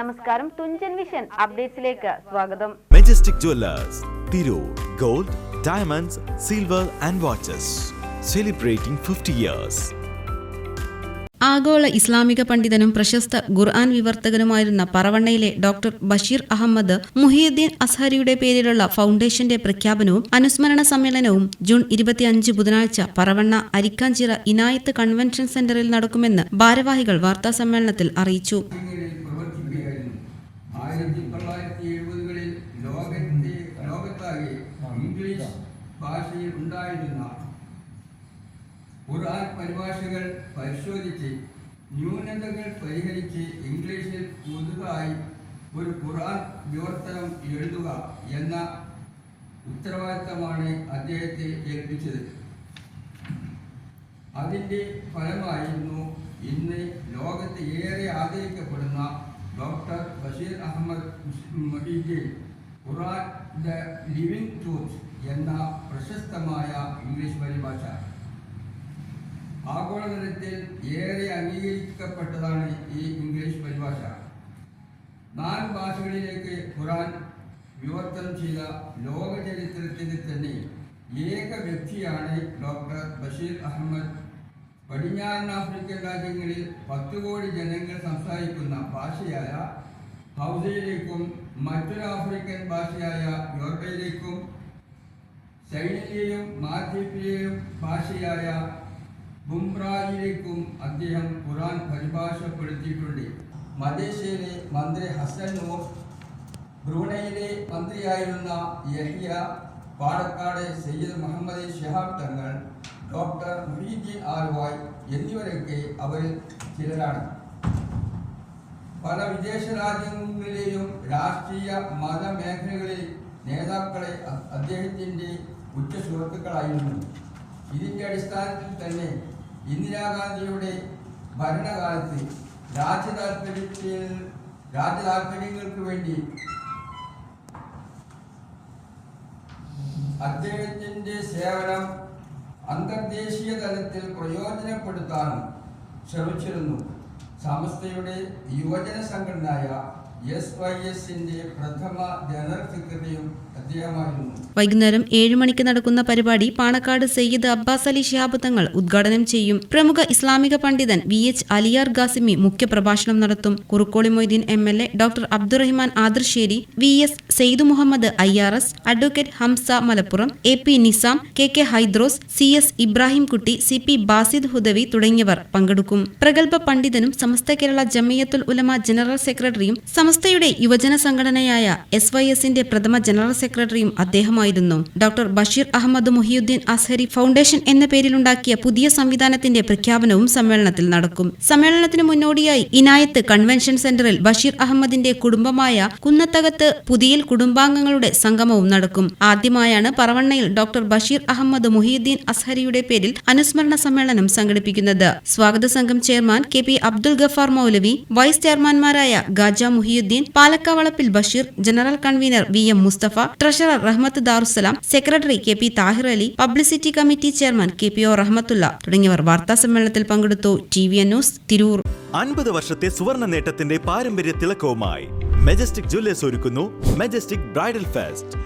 നമസ്കാരം തുഞ്ചൻ വിഷൻ അപ്ഡേറ്റ്സിലേക്ക് സ്വാഗതം. Majestic Jewellers Tirur gold diamonds silver and watches celebrating fifty years ആഗോള ഇസ്ലാമിക പണ്ഡിതനും പ്രശസ്ത ഖുർആൻ വിവർത്തകനുമായിരുന്ന പറവണ്ണയിലെ ഡോക്ടർ ബഷീർ അഹമ്മദ് മുഹിയുദ്ദീൻ അസ്ഹരിയുടെ പേരിലുള്ള ഫൗണ്ടേഷന്റെ പ്രഖ്യാപനവും അനുസ്മരണ സമ്മേളനവും ജൂൺ ഇരുപത്തിയഞ്ച് ബുധനാഴ്ച പറവണ്ണ അരിക്കാഞ്ചിറ ഇനായത്ത് കൺവെൻഷൻ സെന്ററിൽ നടക്കുമെന്ന് ഭാരവാഹികൾ വാർത്താസമ്മേളനത്തിൽ അറിയിച്ചു. രാജ്യങ്ങളിൽ പ്രവർത്തിക്കുകയായിരുന്നു ആയിരത്തി തൊള്ളായിരത്തി എഴുപതുകളിൽ ലോകത്തെ ലോകത്താകെ ഇംഗ്ലീഷ് ഭാഷയിൽ ഉണ്ടായിരുന്ന ഖുർആൻ പരിഭാഷകൾ പരിശോധിച്ച് ന്യൂനതകൾ പരിഹരിച്ച് ഇംഗ്ലീഷിൽ പുതുതായി ഒരു ഖുർആൻ വിവർത്തനം എഴുതുക എന്ന ഉത്തരവാദിത്തമാണ് അദ്ദേഹത്തെ ഏൽപ്പിച്ചത്. അതിന്റെ ഫലമായിരുന്നു ഇന്ന് ലോകത്ത് ഏറെ ആദരിക്കപ്പെടുന്ന doctor Basheer Ahammed Moheedeen Quran the living truth എന്ന പ്രശസ്തമായ ഇംഗ്ലീഷ് പരിഭാഷ. ആഗോളതലത്തിൽ ഏറെ അംഗീകരിക്കപ്പെട്ടതാണ് ഈ ഇംഗ്ലീഷ് പരിഭാഷ. നാല് ഭാഷകളിലേക്ക് ഖുറാൻ വിവർത്തനം ചെയ്ത ലോക ചരിത്രത്തിൽ തന്നെ ഏക വ്യക്തിയാണ് ഡോക്ടർ ബഷീർ അഹമ്മദ് പടിഞ്ഞാറൻ ആഫ്രിക്കൻ രാജ്യങ്ങളിൽ പത്ത് കോടി ജനങ്ങൾ സംസാരിക്കുന്ന ഭാഷയായ ഹൗസയിലേക്കും മറ്റൊരു ആഫ്രിക്കൻ ഭാഷയായ യോർബയിലേക്കും ചൈനയിലെയും മാധ്യപ്പിലെയും ഭാഷയായ ബുംറായിലേക്കും അദ്ദേഹം ഖുറാൻ പരിഭാഷപ്പെടുത്തിയിട്ടുണ്ട്. മലേഷ്യയിലെ മന്ത്രി ഹസൻ നൂർ ബ്രൂണയിലെ മന്ത്രിയായിരുന്ന യഹിയ പാലക്കാട് സയ്യിദ് മുഹമ്മദ് ഷിഹാബ് തങ്ങൾ ഡോക്ടർ മുഹീദ്ദീൻ ആൽവായ് എന്നിവരൊക്കെ അവരിൽ ചിലരാണ്. പല വിദേശ രാജ്യങ്ങളിലെയും രാഷ്ട്രീയ മത മേഖലകളിൽ നേതാക്കളെ അദ്ദേഹത്തിന്റെ ഉച്ച സുഹൃത്തുക്കളായിരുന്നു. ഇതിന്റെ അടിസ്ഥാനത്തിൽ തന്നെ ഇന്ദിരാഗാന്ധിയുടെ ഭരണകാലത്ത് രാജ്യ താല്പര്യത്തിൽ രാജ്യ താല്പര്യങ്ങൾക്ക് വേണ്ടി അദ്ദേഹത്തിന്റെ സേവനം അന്തർദേശീയ തലത്തിൽ പ്രയോജനപ്പെടുത്താനും ശ്രമിച്ചിരുന്നു. സമസ്തയുടെ യുവജന സംഘടനയായ പ്രഥമ വൈകുന്നേരം ഏഴ് മണിക്ക് നടക്കുന്ന പരിപാടി പാണക്കാട് സയ്യിദ് അബ്ബാസ് അലി ഷിഹാബ് തങ്ങൾ ഉദ്ഘാടനം ചെയ്യും. പ്രമുഖ ഇസ്ലാമിക പണ്ഡിതൻ വി എച്ച് അലിയാർ ഗാസിമി മുഖ്യപ്രഭാഷണം നടത്തും. Kurukkoli Moideen M L A doctor Abdurahiman Adasseri V S Syed Muhammad I R S advocate Hamza Malappuram A P Nizam K K Haidros C S Ibrahimkutty C P Basid Hudawi തുടങ്ങിയവർ പങ്കെടുക്കും. പ്രഗത്ഭ പണ്ഡിതനും സമസ്ത കേരള ജമയത്തുൽ ഉലമ general സെക്രട്ടറിയും സമസ്തയുടെ യുവജന സംഘടനയായ S Y എസിന്റെ പ്രഥമ ജനറൽ സെക്രട്ടറിയും അദ്ദേഹമായിരുന്നു. ഡോക്ടർ ബഷീർ അഹമ്മദ് മുഹിയുദ്ദീൻ അസ്ഹരി ഫൗണ്ടേഷൻ എന്ന പേരിലുണ്ടാക്കിയ പുതിയ സംവിധാനത്തിന്റെ പ്രഖ്യാപനവും സമ്മേളനത്തിൽ നടക്കും. സമ്മേളനത്തിന് മുന്നോടിയായി ഇനായത്ത് കൺവെൻഷൻ സെന്ററിൽ ബഷീർ അഹമ്മദിന്റെ കുടുംബമായ കുന്നത്തകത്ത് പുതിയിൽ കുടുംബാംഗങ്ങളുടെ സംഗമവും നടക്കും. ആദ്യമായാണ് പറവണ്ണയിൽ ഡോക്ടർ ബഷീർ അഹമ്മദ് മുഹിയുദ്ദീൻ അസ്ഹരിയുടെ പേരിൽ അനുസ്മരണ സമ്മേളനം സംഘടിപ്പിക്കുന്നത്. സ്വാഗത സംഘം chairman K P Abdul Gafar Moulavi vice ചെയർമാൻമാരായ Gaja Muhiyudheen Palakkavalappil Basheer general convener V M Musthafa treasurer Rahmath Darussalam secretary K P Thahir Ali publicity committee chairman K P O Rahmathulla തുടങ്ങിയവർ വാർത്താ സമ്മേളനത്തിൽ പങ്കെടുത്തു. T V N news Tirur. അൻപത് വർഷത്തെ സുവർണ നേട്ടത്തിന്റെ പാരമ്പര്യ തിളക്കവുമായി മെജസ്റ്റിക് ജ്വല്ലേഴ്സ് ഒരുക്കുന്നു Majestic bridal fest.